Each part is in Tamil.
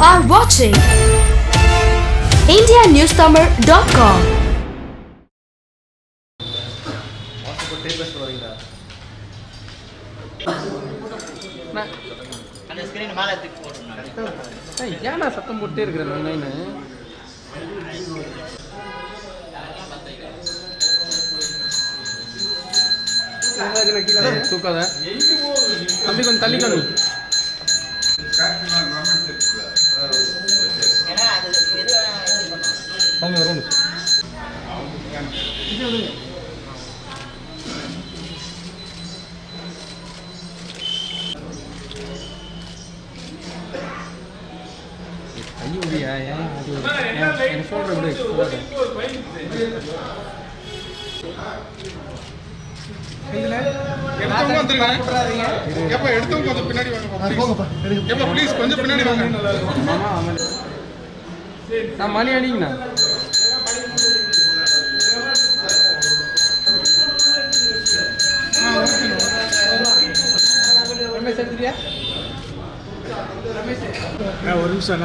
are watching. IndiaNewsTamil.com. ஏன்னா சத்தம் போட்டே இருக்கிறேன் நான் தூக்காத தம்பி கொஞ்சம் தள்ளிக்கணும் தம்பி வரேன் ஐயோ முடியா ஏன் அது ஒரு- எனக்கு சொல்ற விடு சொல்லாத. எடுத்தவங்க வந்துருங்க. எப்ப எடுத்தவங்க கொஞ்சம் பின்னாடி வாங்க எப்ப ப்ளீஸ் கொஞ்சம் பின்னாடி வாங்க. மாமா அவன் நான் மணி அடிங்கண்ணா. ஒரு நிமிஷம்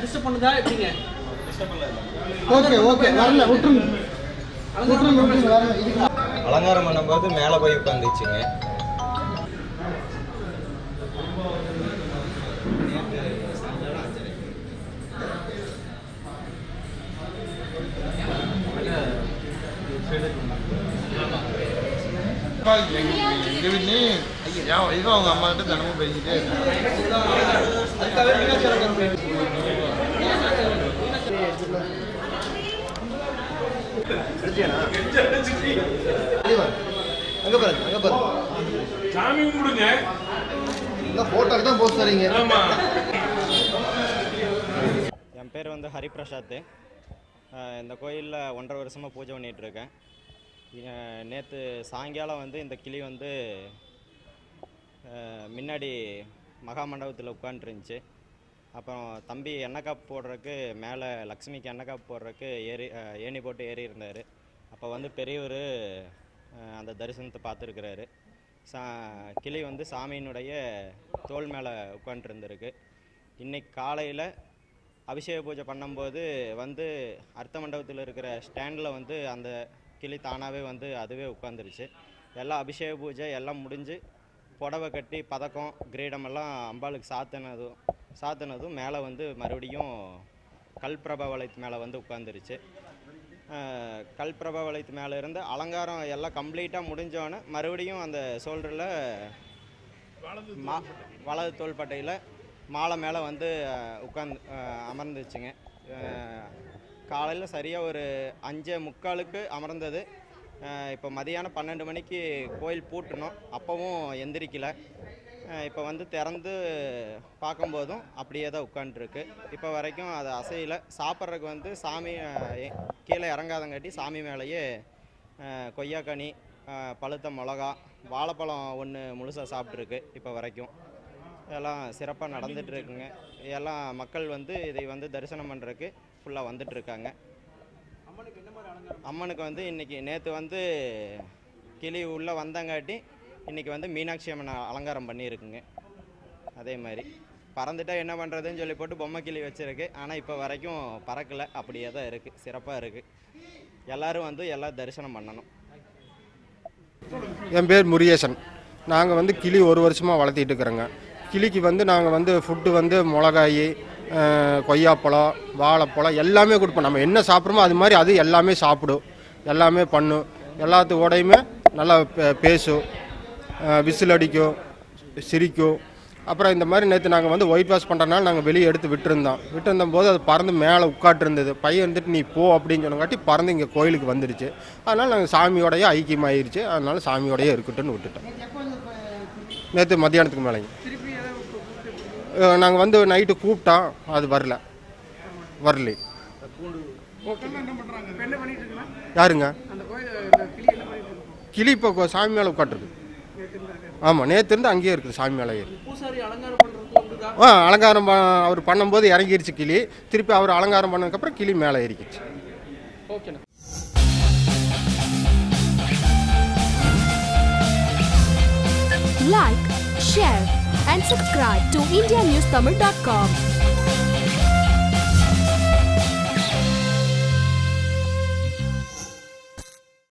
டிஸ்டர்ப் பண்ணுதா எப்படிங்க? ஓகே ஓகே வரல விட்டுருங்க. அலங்காரம் பண்ணும்போது மேலே போய் உட்காந்துச்சுங்க எங்க வீட்லயும் என் வைஃப் அவங்க அம்மா கிட்ட தினமும் பேசிட்டே அங்க பாருங்க அங்க பாருங்க சாமி கும்பிடுங்க எல்லாம் போட்டோக்கு தான் போஸ்ட் தரீங்க என் பேர் வந்து ஹரிபிரசாத். இந்த கோயிலில் ஒன்றரை வருஷமாக பூஜை பண்ணிகிட்ருக்கேன் நேற்று சாயங்காலம் வந்து இந்த கிளி வந்து முன்னாடி மகா மண்டபத்தில் உட்காந்துருந்துச்சு அப்புறம் தம்பி எண்ணெய் காப்பு போடுறதுக்கு மேலே லக்ஷ்மிக்கு எண்ணெய் காப்பு போடுறதுக்கு ஏறி ஏணி போட்டு ஏறி இருந்தார். அப்போ வந்து பெரியவர் அந்த தரிசனத்தை பார்த்துருக்குறாரு. சா கிளி வந்து சாமியினுடைய தோல் மேலே உட்காந்துருந்துருக்கு இன்றைக்கி காலையில் அபிஷேக பூஜை பண்ணும்போது வந்து அர்த்த மண்டபத்தில் இருக்கிற ஸ்டாண்டில் வந்து அந்த கிளி தானாகவே வந்து அதுவே உட்காந்துருச்சு. எல்லாம் அபிஷேக பூஜை எல்லாம் முடிஞ்சு புடவை கட்டி பதக்கம் கிரீடம் எல்லாம் அம்பாளுக்கு சாத்தினதும் சாத்தினதும் மேலே வந்து மறுபடியும் கல்பிரபா வளையத்து மேலே வந்து உட்காந்துருச்சு. கல்பிரபா வளையத்து மேலே இருந்து அலங்காரம் எல்லாம் கம்ப்ளீட்டாக முடிஞ்சோன்னே மறுபடியும் அந்த ஷோல்டரில் மா வலது தோள்பட்டையில் மாலை மேலே வந்து உட்காந்து அமர்ந்துச்சுங்க. காலையில் சரியாக ஒரு அஞ்சு முக்காலுக்கு அமர்ந்தது. இப்போ மதியானம் பன்னெண்டு மணிக்கு கோயில் பூட்டணும். அப்போவும் எந்திரிக்கல. இப்போ வந்து திறந்து பார்க்கும்போதும் அப்படியே தான் உட்காண்ட்ருக்கு இப்போ வரைக்கும் அது அசையல. சாப்பிட்றதுக்கு வந்து சாமி கீழே இறங்காதங்காட்டி சாமி மேலேயே கொய்யாக்கனி பழுத்த மிளகா வாழைப்பழம் ஒன்று முழுசாக சாப்பிட்ருக்கு இப்போ வரைக்கும். எல்லாம் சிறப்பாக நடந்துட்டு இருக்குங்க எல்லாம் மக்கள் வந்து இதை வந்து தரிசனம் பண்ணுறதுக்கு ஃபுல்லாக வந்துட்டு இருக்காங்க அம்மனுக்கு வந்து இன்னைக்கு நேற்று வந்து கிளி உள்ளே வந்தங்காட்டி இன்னைக்கு வந்து மீனாட்சி அம்மன் அலங்காரம் பண்ணியிருக்குங்க. அதே மாதிரி. பறந்துட்டா என்ன பண்ணுறதுன்னு சொல்லி போட்டு பொம்மை கிளி வச்சுருக்கு. ஆனால் இப்போ வரைக்கும் பறக்கலை. அப்படியே தான் இருக்குது சிறப்பாக இருக்குது எல்லோரும் வந்து எல்லாம் தரிசனம் பண்ணணும். என் பேர் முருகேசன். நாங்கள் வந்து கிளி ஒரு வருஷமாக வளர்த்திட்டு இருக்கிறோங்க. கிளிக்கு வந்து நாங்கள் வந்து ஃபுட்டு வந்து மிளகாய் கொய்யாப்பழம் வாழைப்பழம் எல்லாமே கொடுப்போம். நம்ம என்ன சாப்பிட்றோமோ அது மாதிரி அது எல்லாமே சாப்பிடும். எல்லாமே பண்ணும். எல்லாத்துக்கூடையுமே நல்லா பே- பேசும். விசில் அடிக்கும் சிரிக்கும். அப்புறம் இந்த மாதிரி நேற்று நாங்கள் வந்து ஒயிட் வாஷ் பண்ணுறனால நாங்கள் வெளியே எடுத்து விட்டுருந்தோம். விட்டுருந்த போது அது பறந்து மேலே உட்காட்டிருந்தது பையன் வந்துட்டு நீ போ அப்படின்னு சொன்னங்காட்டி பறந்து இங்கே கோயிலுக்கு வந்துடுச்சு அதனால் நாங்கள் சாமியோடய ஐக்கியமாயிருச்சு. அதனால் சாமியோடய இருக்கட்டும்னு விட்டுட்டோம். நேற்று மத்தியானத்துக்கு மேலேங்க. நாங்கள் வந்து நைட்டு கூப்பிட்டோம். அது வரல. வரல யாருங்க? கிளி இப்போ சாமி மேலே உட்காட்டுருக்கு ஆமாம் நேற்று இருந்து அங்கேயே இருக்குது சாமி மேலே ஏறி ஆ அலங்காரம் ப- அவர் பண்ணும்போது இறங்கிருச்சு கிளி. திருப்பி அவர் அலங்காரம் பண்ணதுக்கப்புறம் கிளி மேலே ஏறிக்கிச்சு. ஓகேண்ணா. Like, share, and subscribe to IndiaNewsTamil.com.